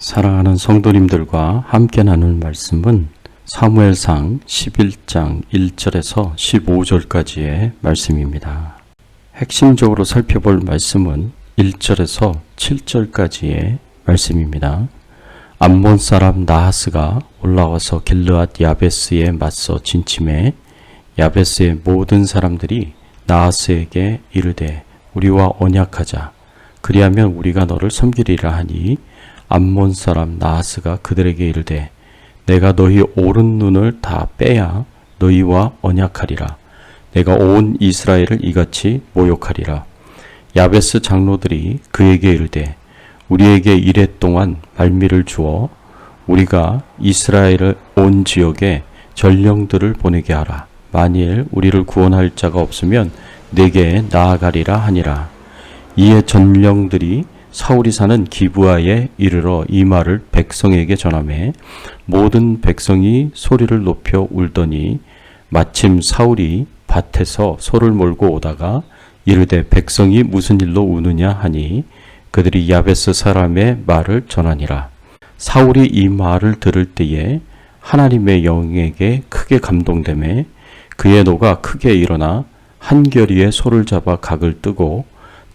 사랑하는 성도님들과 함께 나눌 말씀은 사무엘상 11장 1절에서 15절까지의 말씀입니다. 핵심적으로 살펴볼 말씀은 1절에서 7절까지의 말씀입니다. 암몬 사람 나하스가 올라와서 길르앗 야베스에 맞서 진침해 야베스의 모든 사람들이 나하스에게 이르되 우리와 언약하자 그리하면 우리가 너를 섬기리라 하니 암몬 사람 나하스가 그들에게 이르되 내가 너희 오른 눈을 다 빼야 너희와 언약하리라. 내가 온 이스라엘을 이같이 모욕하리라. 야베스 장로들이 그에게 이르되 우리에게 이래 동안 말미를 주어 우리가 이스라엘을 온 지역에 전령들을 보내게 하라. 만일 우리를 구원할 자가 없으면 내게 나아가리라 하니라. 이에 전령들이 사울이 사는 기부하에 이르러 이 말을 백성에게 전함해 모든 백성이 소리를 높여 울더니 마침 사울이 밭에서 소를 몰고 오다가 이르되 백성이 무슨 일로 우느냐 하니 그들이 야베스 사람의 말을 전하니라. 사울이 이 말을 들을 때에 하나님의 영에게 크게 감동됨에 그의 노가 크게 일어나 한결이에 소를 잡아 각을 뜨고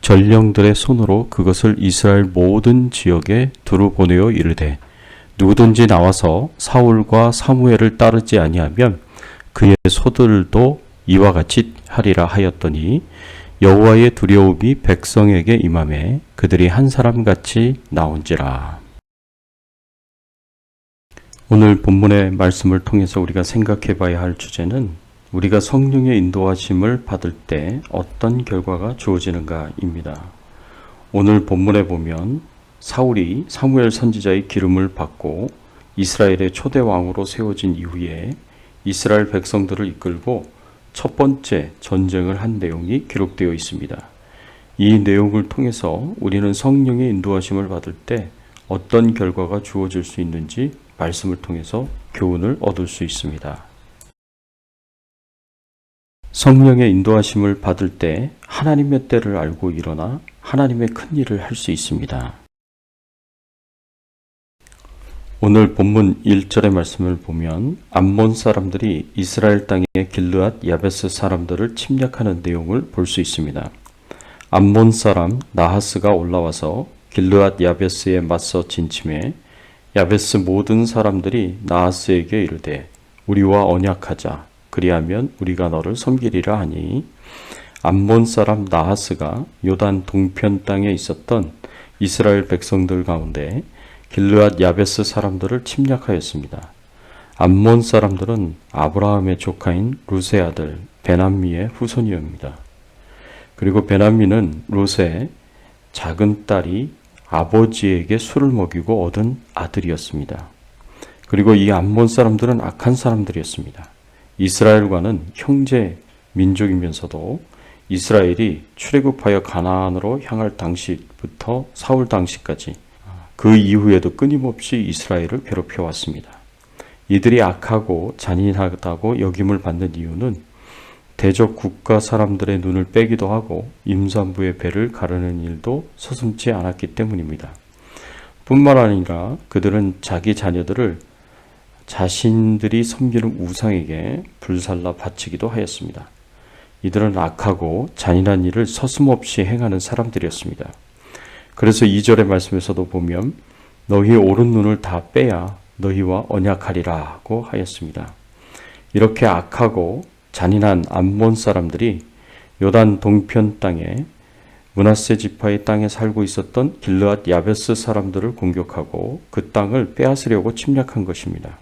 전령들의 손으로 그것을 이스라엘 모든 지역에 두루 보내어 이르되 누구든지 나와서 사울과 사무엘을 따르지 아니하면 그의 소들도 이와 같이 하리라 하였더니 여호와의 두려움이 백성에게 임함에 그들이 한 사람 같이 나온지라. 오늘 본문의 말씀을 통해서 우리가 생각해 봐야 할 주제는 우리가 성령의 인도하심을 받을 때 어떤 결과가 주어지는가입니다. 오늘 본문에 보면 사울이 사무엘 선지자의 기름을 받고 이스라엘의 초대 왕으로 세워진 이후에 이스라엘 백성들을 이끌고 첫 번째 전쟁을 한 내용이 기록되어 있습니다. 이 내용을 통해서 우리는 성령의 인도하심을 받을 때 어떤 결과가 주어질 수 있는지 말씀을 통해서 교훈을 얻을 수 있습니다. 성령의 인도하심을 받을 때 하나님의 때를 알고 일어나 하나님의 큰 일을 할 수 있습니다. 오늘 본문 1절의 말씀을 보면 암몬 사람들이 이스라엘 땅의 길르앗 야베스 사람들을 침략하는 내용을 볼 수 있습니다. 암몬 사람 나하스가 올라와서 길르앗 야베스에 맞서 진침해 야베스 모든 사람들이 나하스에게 이르되 우리와 언약하자 그리하면 우리가 너를 섬기리라 하니 암몬 사람 나하스가 요단 동편 땅에 있었던 이스라엘 백성들 가운데 길르앗 야베스 사람들을 침략하였습니다. 암몬 사람들은 아브라함의 조카인 루세 아들 베남미의 후손이옵니다. 그리고 베남미는 루세의 작은 딸이 아버지에게 술을 먹이고 얻은 아들이었습니다. 그리고 이 암몬 사람들은 악한 사람들이었습니다. 이스라엘과는 형제 민족이면서도 이스라엘이 출애굽하여 가나안으로 향할 당시부터 사울 당시까지 그 이후에도 끊임없이 이스라엘을 괴롭혀 왔습니다. 이들이 악하고 잔인하다고 여김을 받는 이유는 대적 국가 사람들의 눈을 빼기도 하고 임산부의 배를 가르는 일도 서슴지 않았기 때문입니다. 뿐만 아니라 그들은 자기 자녀들을 자신들이 섬기는 우상에게 불살라 바치기도 하였습니다. 이들은 악하고 잔인한 일을 서슴없이 행하는 사람들이었습니다. 그래서 2절의 말씀에서도 보면 너희 오른 눈을 다 빼야 너희와 언약하리라고 하였습니다. 이렇게 악하고 잔인한 암몬 사람들이 요단 동편 땅에 문하세 지파의 땅에 살고 있었던 길르앗 야베스 사람들을 공격하고 그 땅을 빼앗으려고 침략한 것입니다.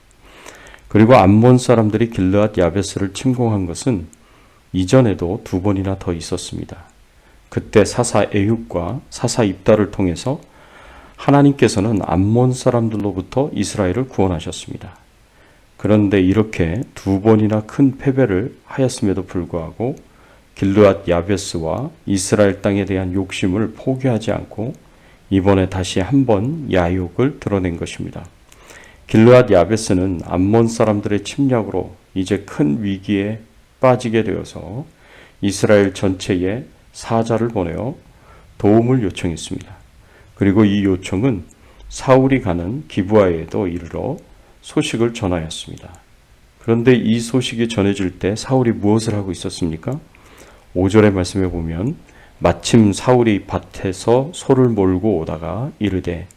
그리고 암몬 사람들이 길르앗 야베스를 침공한 것은 이전에도 두 번이나 더 있었습니다. 그때 사사 에육과 사사 입다를 통해서 하나님께서는 암몬 사람들로부터 이스라엘을 구원하셨습니다. 그런데 이렇게 두 번이나 큰 패배를 하였음에도 불구하고 길르앗 야베스와 이스라엘 땅에 대한 욕심을 포기하지 않고 이번에 다시 한번 야욕을 드러낸 것입니다. 길르앗 야베스는 암몬 사람들의 침략으로 이제 큰 위기에 빠지게 되어서 이스라엘 전체에 사자를 보내어 도움을 요청했습니다. 그리고 이 요청은 사울이 가는 기부아에도 이르러 소식을 전하였습니다. 그런데 이 소식이 전해질 때 사울이 무엇을 하고 있었습니까? 5절의 말씀에 보면 마침 사울이 밭에서 소를 몰고 오다가 이르되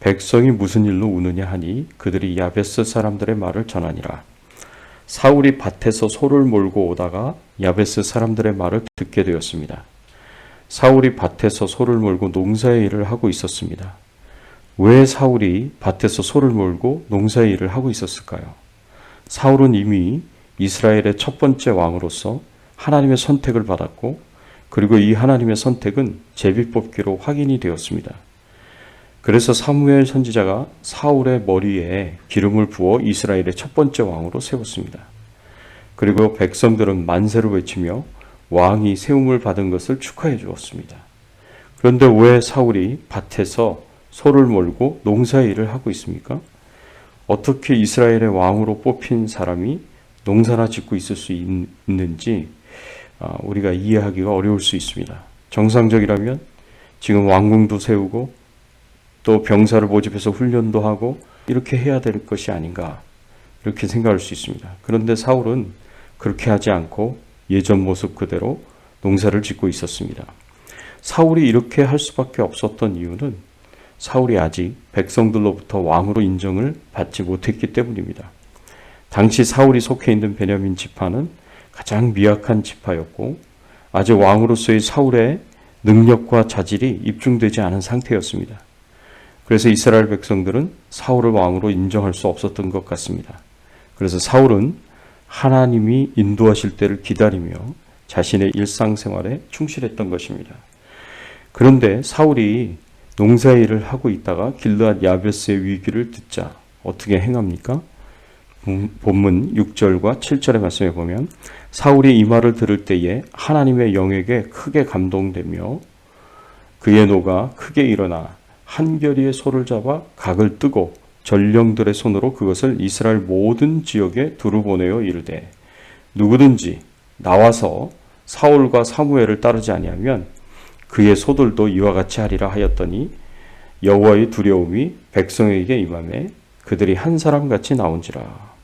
백성이 무슨 일로 우느냐 하니 그들이 야베스 사람들의 말을 전하니라. 사울이 밭에서 소를 몰고 오다가 야베스 사람들의 말을 듣게 되었습니다. 사울이 밭에서 소를 몰고 농사의 일을 하고 있었습니다. 왜 사울이 밭에서 소를 몰고 농사의 일을 하고 있었을까요? 사울은 이미 이스라엘의 첫 번째 왕으로서 하나님의 선택을 받았고 그리고 이 하나님의 선택은 제비뽑기로 확인이 되었습니다. 그래서 사무엘 선지자가 사울의 머리에 기름을 부어 이스라엘의 첫 번째 왕으로 세웠습니다. 그리고 백성들은 만세를 외치며 왕이 세움을 받은 것을 축하해 주었습니다. 그런데 왜 사울이 밭에서 소를 몰고 농사의 일을 하고 있습니까? 어떻게 이스라엘의 왕으로 뽑힌 사람이 농사나 짓고 있을 수 있, 는지 아, 우리가 이해하기가 어려울 수 있습니다. 정상적이라면 지금 왕궁도 세우고 또 병사를 모집해서 훈련도 하고 이렇게 해야 될 것이 아닌가 이렇게 생각할 수 있습니다. 그런데 사울은 그렇게 하지 않고 예전 모습 그대로 농사를 짓고 있었습니다. 사울이 이렇게 할 수밖에 없었던 이유는 사울이 아직 백성들로부터 왕으로 인정을 받지 못했기 때문입니다. 당시 사울이 속해 있는 베냐민 지파는 가장 미약한 지파였고 아직 왕으로서의 사울의 능력과 자질이 입증되지 않은 상태였습니다. 그래서 이스라엘 백성들은 사울을 왕으로 인정할 수 없었던 것 같습니다. 그래서 사울은 하나님이 인도하실 때를 기다리며 자신의 일상생활에 충실했던 것입니다. 그런데 사울이 농사일을 하고 있다가 길르앗 야베스의 위기를 듣자 어떻게 행합니까? 본문 6절과 7절의 말씀에 보면 사울이 이 말을 들을 때에 하나님의 영에게 크게 감동되며 그의 노가 크게 일어나 한결이의 소를 잡아 각을 뜨고 전령들의 손으로 그것을 이스라엘 모든 지역에 두루 보내어 이르되 누구든지 나와서 사울과 사무엘을 따르지 아니하면 그의 소들도 이와 같이 하리라 하였더니 여호와의 두려움이 백성에게 임함에 그들이 한 사람 같이 나온지라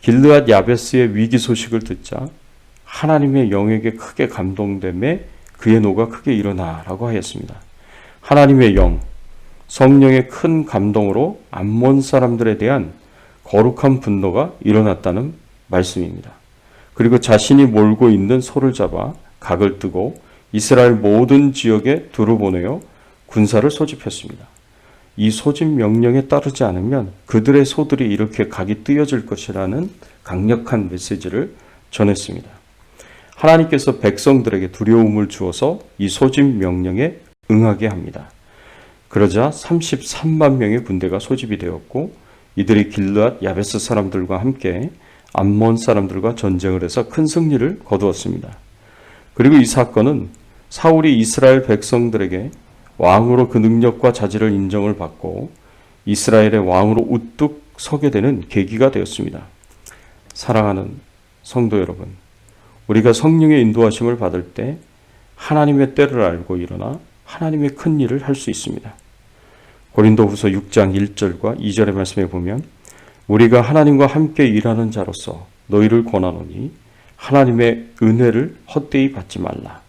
길르앗 야베스의 위기 소식을 듣자 하나님의 영에게 크게 감동됨에 그의 노가 크게 일어나라고 하였습니다. 하나님의 영 성령의 큰 감동으로 암몬 사람들에 대한 거룩한 분노가 일어났다는 말씀입니다. 그리고 자신이 몰고 있는 소를 잡아 각을 뜨고 이스라엘 모든 지역에 두루 보내어 군사를 소집했습니다. 이 소집 명령에 따르지 않으면 그들의 소들이 이렇게 각이 뜨여질 것이라는 강력한 메시지를 전했습니다. 하나님께서 백성들에게 두려움을 주어서 이 소집 명령에 응하게 합니다. 그러자 33만 명의 군대가 소집이 되었고 이들이 길르앗 야베스 사람들과 함께 암몬 사람들과 전쟁을 해서 큰 승리를 거두었습니다. 그리고 이 사건은 사울이 이스라엘 백성들에게 왕으로 그 능력과 자질을 인정을 받고 이스라엘의 왕으로 우뚝 서게 되는 계기가 되었습니다. 사랑하는 성도 여러분, 우리가 성령의 인도하심을 받을 때 하나님의 때를 알고 일어나 하나님의 큰 일을 할 수 있습니다. 고린도후서 6장 1절과 2절의 말씀에 보면 우리가 하나님과 함께 일하는 자로서 너희를 권하노니 하나님의 은혜를 헛되이 받지 말라.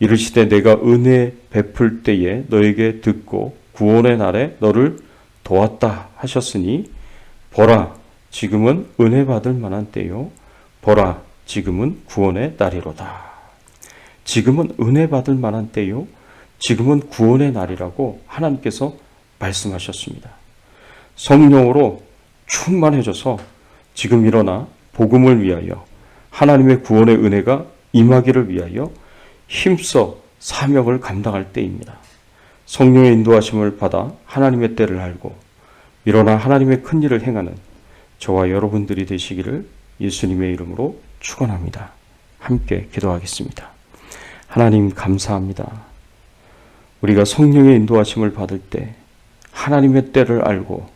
이르시되 내가 은혜 베풀 때에 너에게 듣고 구원의 날에 너를 도왔다 하셨으니 보라 지금은 은혜 받을 만한 때요 보라 지금은 구원의 날이로다. 지금은 은혜 받을 만한 때요 지금은 구원의 날이라고 하나님께서 말씀하셨습니다. 성령으로 충만해져서 지금 일어나 복음을 위하여 하나님의 구원의 은혜가 임하기를 위하여 힘써 사명을 감당할 때입니다. 성령의 인도하심을 받아 하나님의 때를 알고 일어나 하나님의 큰 일을 행하는 저와 여러분들이 되시기를 예수님의 이름으로 축원합니다. 함께 기도하겠습니다. 하나님 감사합니다. 우리가 성령의 인도하심을 받을 때 하나님의 때를 알고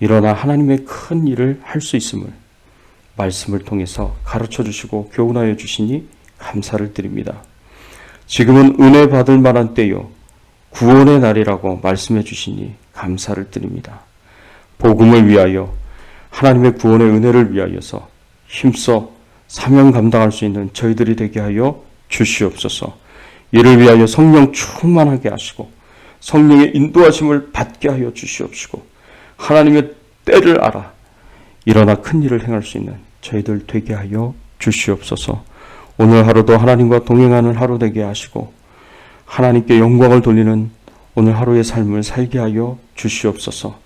일어나 하나님의 큰 일을 할 수 있음을 말씀을 통해서 가르쳐 주시고 교훈하여 주시니 감사를 드립니다. 지금은 은혜 받을 만한 때요. 구원의 날이라고 말씀해 주시니 감사를 드립니다. 복음을 위하여 하나님의 구원의 은혜를 위하여서 힘써 사명 감당할 수 있는 저희들이 되게 하여 주시옵소서. 이를 위하여 성령 충만하게 하시고 성령의 인도하심을 받게 하여 주시옵시고 하나님의 때를 알아 일어나 큰 일을 행할 수 있는 저희들 되게 하여 주시옵소서. 오늘 하루도 하나님과 동행하는 하루 되게 하시고 하나님께 영광을 돌리는 오늘 하루의 삶을 살게 하여 주시옵소서.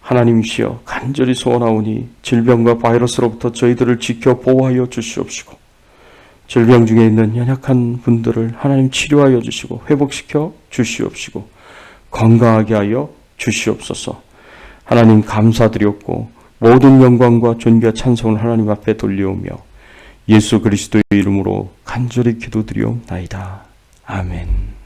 하나님이시여 간절히 소원하오니 질병과 바이러스로부터 저희들을 지켜 보호하여 주시옵시고 질병 중에 있는 연약한 분들을 하나님 치료하여 주시고 회복시켜 주시옵시고 건강하게 하여 주시옵소서. 하나님 감사드렸고 모든 영광과 존귀와 찬송을 하나님 앞에 돌려오며 예수 그리스도의 이름으로 간절히 기도드리옵나이다. 아멘.